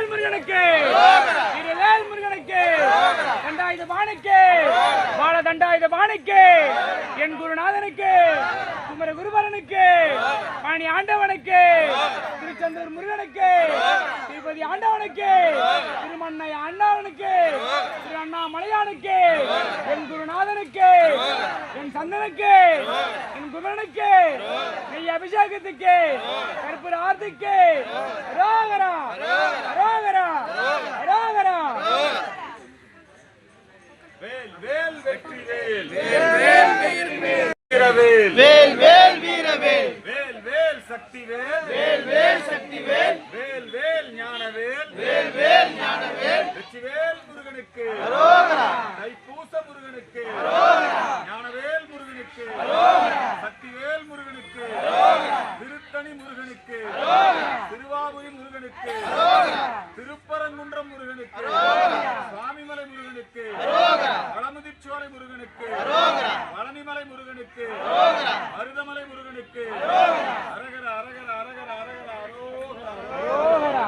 வெற்றிவேல் முருகனுக்கு. வீரவேல் முருகனுக்கு. தண்டாயுத பாணிக்கு. பால தண்டாயுத பாணிக்கு. என் குருநாதனுக்கு. குமர குருபரனுக்கு. பாணி ஆண்டவனுக்கு. திருச்செந்தூர் முருகனுக்கு. திருப்பதி ஆண்டவனுக்கு. திருமண்ணை அண்ணாவனுக்கு. திரு அண்ணாமலையானுக்கு என் குருநாதனுக்கு. என் சந்தனுக்கு என் குமரனுக்கு நெய் அபிஷேகத்துக்கு கற்பூர ஆர்த்திக்கு ரோகரா ரோகரா ரோகரா வேல் வேல் வெற்றி வேல் வேல் வேல் வீரவேல் வேல் வேல் வீரவேல் வேல் வேல் சக்தி வேல் வேல் வேல் சக்தி வேல் வேல் வேல் ஞானவேல் வேல் வேல் ஞானவேல் வெற்றிவேல் முருகனுக்கு அரோகரா தைப்பூச முருகனுக்கு ஞானவேல் முருகனுக்கு சக்திவேல் முருகனுக்கு திருத்தணி முருகனுக்கு திருவாபுரி முருகனுக்கு திருப்பரங்குன்றம் முருகனுக்கு சுவாமிமலை முருகனுக்கு வளமுதிர்ச்சோலை முருகனுக்கு பழனிமலை முருகனுக்கு மருதமலை முருகனுக்கு அரகர அரகர அரகர அரகர அரோகர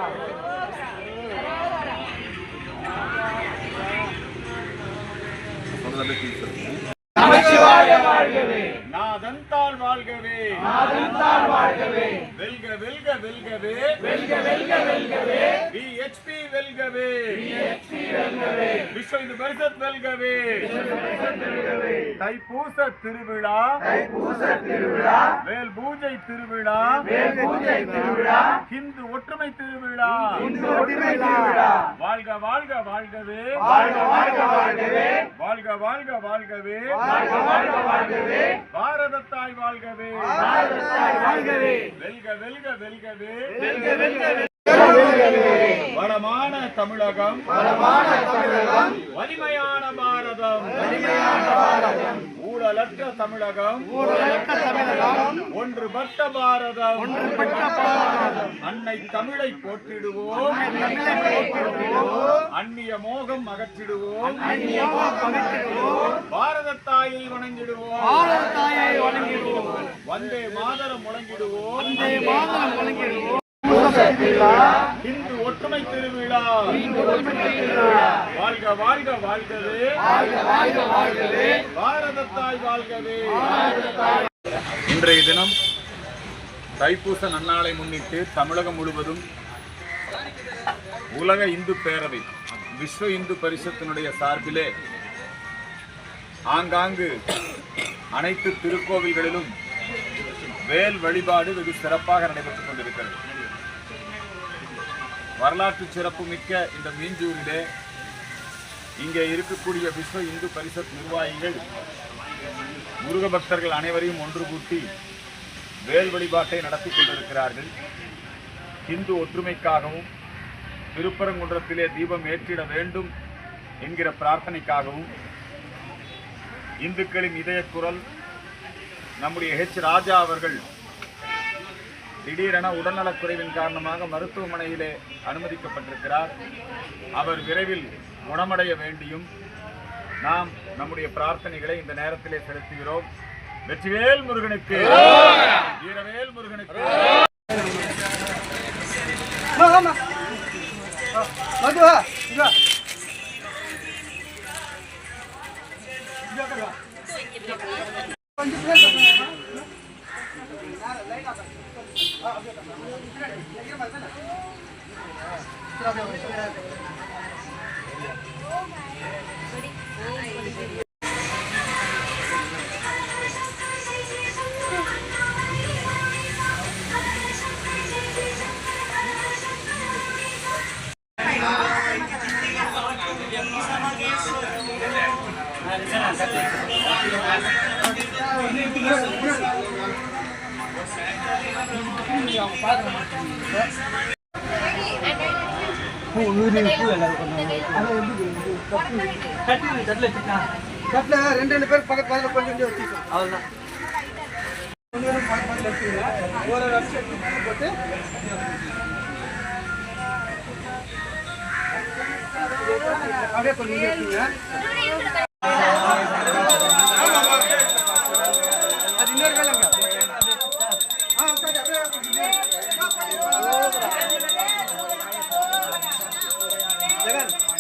நாதன் தாள் வாழ்கவே. நாதன்தாள் வாழ்கவே. வெல்க வெல்க வெல்கவே. வெல்க வெல்க வெல்கவே. விஹெச்பி வெல்கவே பிஎஸ்பி வெல்கவே. விஸ்வ இந்து பரிஷத் வெல்கவே தைப்பூச திருவிழா. தைப்பூச திருவிழா. வேல் பூஜை திருவிழா. வேல் பூஜை திருவிழா. ஹிந்து ஒற்றுமை திருவிழா. இந்து ஒற்றுமை திருவிழா. வாழ்க வாழ்க வாழ்கவே. வாழ்க வாழ்க வாழ்கவே. வாழ்க வாழ்க வாழ்கவே. வாழ்க வாழ்க வாழ்கவே. பாரத தாய் வாழ்கவே. பாரதத்தாய் வாழ்கவே. வெல்க வெல்க வெல்கவே. வெல்க வெல்க. வளமான தமிழகம். வளமான தமிழகம். வலிமையான பாரதம். வலிமையான பாரதம். ஊழலற்ற தமிழகம். ஊழலற்ற தமிழகம். ஒன்றுபட்ட பாரதம். ஒன்றுபட்ட பாரதம். அன்னை தமிழை போற்றிடுவோம். போற்றுவோம் அந்நிய மோகம் அகற்றிடுவோம். அந்நியமோ பகிர்ந்திடுவோம் பாரத தாயை வணங்கிடுவோம். பாரதத்தாயை வணங்கிடுவோம். வந்தே மாதரம் முழங்கிடுவோம். வந்தே மாதரம் வணங்கிடுவோம் இந்து ஒற்றுமை திருவிழா. திருவிழா. வாழ்க வாழ்க வாழ்கவே. பாரத தாய் வாழ்கவே. இன்றைய தினம் தைப்பூச நன்னாளை முன்னிட்டு தமிழகம் முழுவதும் உலக இந்து பேரவை விஸ்வ இந்து பரிஷத்தினுடைய சார்பிலே ஆங்காங்கு அனைத்து திருக்கோவில்களிலும் வேல் வழிபாடு வெகு சிறப்பாக நடைபெற்றுக் கொண்டிருக்கிறது. வரலாற்று சிறப்புமிக்க இந்த மீஞ்சூரிலே இங்கே இருக்கக்கூடிய விஸ்வ இந்து பரிஷத் நிர்வாகிகள் முருக பக்தர்கள் அனைவரையும் ஒன்று கூட்டி வேல் வழிபாட்டை நடத்தி கொண்டிருக்கிறார்கள். இந்து ஒற்றுமைக்காகவும் திருப்பரங்குன்றத்திலே தீபம் ஏற்றிட வேண்டும் என்கிற பிரார்த்தனைக்காகவும் இந்துக்களின் இதய குரல் நம்முடைய ஹெச் ராஜா அவர்கள் திடீரென உடல்நலக்குறைவின் காரணமாக மருத்துவமனையிலே அனுமதிக்கப்பட்டிருக்கிறார் அவர் விரைவில் குணமடைய வேண்டியும் நாம் நம்முடைய பிரார்த்தனைகளை இந்த நேரத்திலே செலுத்துகிறோம் வெற்றிவேல் முருகனுக்கு வீரவேல் முருகனுக்கு மதுவா பூ நூறு பூ எல்லாரும் கட்டில் கட்டில் வச்சுக்கலாம் கட்டில் ரெண்டு அப்படியே Tá vendo?